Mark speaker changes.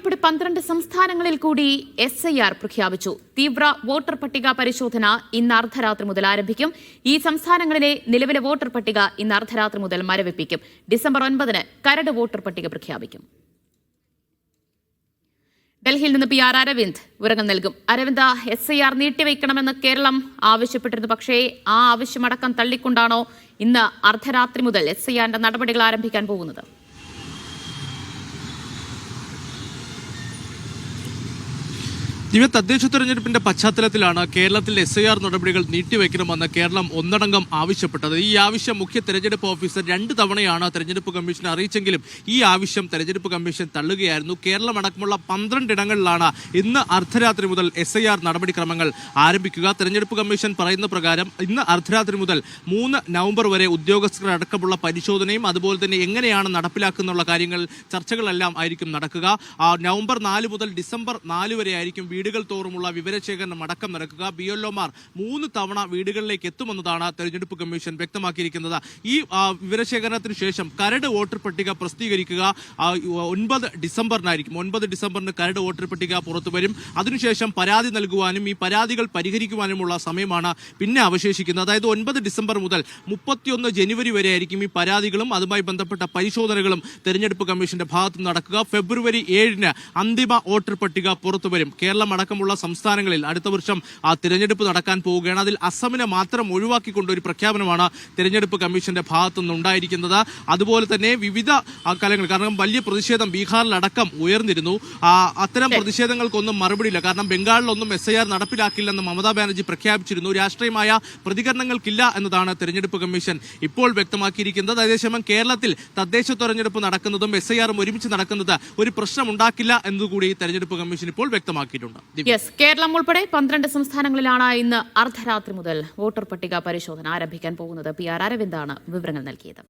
Speaker 1: ഉൾപ്പെടെ പന്ത്രണ്ട് സംസ്ഥാനങ്ങളിൽ കൂടി എസ് ഐ ആർ പ്രഖ്യാപിച്ചു. തീവ്ര വോട്ടർ പട്ടിക പരിശോധന ഇന്ന് അർദ്ധരാത്രി മുതൽ ആരംഭിക്കും. ഈ സംസ്ഥാനങ്ങളിലെ നിലവിലെ വോട്ടർ പട്ടിക ഇന്ന് അർദ്ധരാത്രി മുതൽ മരവിപ്പിക്കും. ഡിസംബർ ഒൻപതിന് കരട് വോട്ടർ പട്ടിക പ്രഖ്യാപിക്കും. ഡൽഹിയിൽ നിന്ന് പി ആർ അരവിന്ദ് വിവരങ്ങൾ നൽകും. അരവിന്ദ് എസ് ഐ ആർ നീട്ടിവെക്കണമെന്ന് കേരളം ആവശ്യപ്പെട്ടിരുന്നു. പക്ഷേ ആ ആവശ്യമടക്കം തള്ളിക്കൊണ്ടാണോ ഇന്ന് അർദ്ധരാത്രി മുതൽ എസ് ഐ ആറിന്റെ നടപടികൾ ആരംഭിക്കാൻ പോകുന്നത്?
Speaker 2: ദിവ്യ തദ്ദേശ തെരഞ്ഞെടുപ്പിന്റെ പശ്ചാത്തലത്തിലാണ് കേരളത്തിൽ എസ് ഐ ആർ നടപടികൾ നീട്ടിവെക്കണമെന്ന് കേരളം ഒന്നടങ്കം ആവശ്യപ്പെട്ടത്. ഈ ആവശ്യം മുഖ്യ തെരഞ്ഞെടുപ്പ് ഓഫീസർ രണ്ട് തവണയാണ് തെരഞ്ഞെടുപ്പ് കമ്മീഷൻ അറിയിച്ചെങ്കിലും ഈ ആവശ്യം തെരഞ്ഞെടുപ്പ് കമ്മീഷൻ തള്ളുകയായിരുന്നു. കേരളം അടക്കമുള്ള പന്ത്രണ്ട് ഇടങ്ങളിലാണ് ഇന്ന് അർദ്ധരാത്രി മുതൽ എസ് ഐ ആർ നടപടിക്രമങ്ങൾ ആരംഭിക്കുക. തെരഞ്ഞെടുപ്പ് കമ്മീഷൻ പറയുന്ന പ്രകാരം ഇന്ന് അർദ്ധരാത്രി മുതൽ മൂന്ന് നവംബർ വരെ ഉദ്യോഗസ്ഥരടക്കമുള്ള പരിശോധനയും അതുപോലെ തന്നെ എങ്ങനെയാണ് നടപ്പിലാക്കുന്നുള്ള കാര്യങ്ങൾ ചർച്ചകളെല്ലാം ആയിരിക്കും നടക്കുക. നവംബർ നാല് മുതൽ ഡിസംബർ നാല് വരെ ആയിരിക്കും വീടുകൾ തോറുമുള്ള വിവരശേഖരണം അടക്കം നടക്കുക. ബി എൽഒമാർ മൂന്ന് തവണ വീടുകളിലേക്ക് എത്തുമെന്നതാണ് തെരഞ്ഞെടുപ്പ് കമ്മീഷൻ വ്യക്തമാക്കിയിരിക്കുന്നത്. ഈ വിവരശേഖരണത്തിന് ശേഷം കരട് വോട്ടർ പട്ടിക പ്രസിദ്ധീകരിക്കുക. ഒൻപത് ഡിസംബറിനായിരിക്കും. ഒൻപത് ഡിസംബറിന് കരട് വോട്ടർ പട്ടിക പുറത്തു വരും. അതിനുശേഷം പരാതി നൽകുവാനും ഈ പരാതികൾ പരിഹരിക്കുവാനുമുള്ള സമയമാണ് പിന്നെ അവശേഷിക്കുന്നത്. അതായത് ഒൻപത് ഡിസംബർ മുതൽ മുപ്പത്തിയൊന്ന് ജനുവരി വരെ ആയിരിക്കും ഈ പരാതികളും അതുമായി ബന്ധപ്പെട്ട പരിശോധനകളും തെരഞ്ഞെടുപ്പ് കമ്മീഷന്റെ ഭാഗത്ത് നടക്കുക. ഫെബ്രുവരി ഏഴിന് അന്തിമ വോട്ടർ പട്ടിക പുറത്തു വരും. കേരളം അടക്കമുള്ള സംസ്ഥാനങ്ങളിൽ അടുത്ത വർഷം ആ തിരഞ്ഞെടുപ്പ് നടക്കാൻ പോവുകയാണ്. അതിൽ അസമിനെ മാത്രം ഒഴിവാക്കിക്കൊണ്ട് ഒരു പ്രഖ്യാപനമാണ് തിരഞ്ഞെടുപ്പ് കമ്മീഷന്റെ ഭാഗത്തുനിന്ന് ഉണ്ടായിരിക്കുന്നത്. അതുപോലെ തന്നെ വിവിധ കാലങ്ങൾ കാരണം വലിയ പ്രതിഷേധം ബീഹാറിലടക്കം ഉയർന്നിരുന്നു. അത്തരം പ്രതിഷേധങ്ങൾക്കൊന്നും മറുപടിയില്ല. കാരണം ബംഗാളിലൊന്നും എസ് ഐ ആർ നടപ്പിലാക്കില്ലെന്ന് മമതാ ബാനർജി പ്രഖ്യാപിച്ചിരുന്നു. രാഷ്ട്രീയമായ പ്രതികരണങ്ങൾക്കില്ല എന്നതാണ് തെരഞ്ഞെടുപ്പ് കമ്മീഷൻ ഇപ്പോൾ വ്യക്തമാക്കിയിരിക്കുന്നത്. അതേസമയം കേരളത്തിൽ തദ്ദേശ തെരഞ്ഞെടുപ്പ് നടക്കുന്നതും എസ് ഐ ആറും ഒരുമിച്ച് നടക്കുന്നത് ഒരു പ്രശ്നം ഉണ്ടാക്കില്ല എന്നതുകൂടി തെരഞ്ഞെടുപ്പ് കമ്മീഷൻ ഇപ്പോൾ വ്യക്തമാക്കിയിട്ടുണ്ട്.
Speaker 1: യെസ് കേരളം ഉൾപ്പെടെ പന്ത്രണ്ട് സംസ്ഥാനങ്ങളിലാണ് ഇന്ന് അർദ്ധരാത്രി മുതൽ വോട്ടർ പട്ടിക പരിശോധന ആരംഭിക്കാൻ പോകുന്നത്. പി ആർ അരവിന്ദാണ് വിവരങ്ങൾ നൽകിയത്.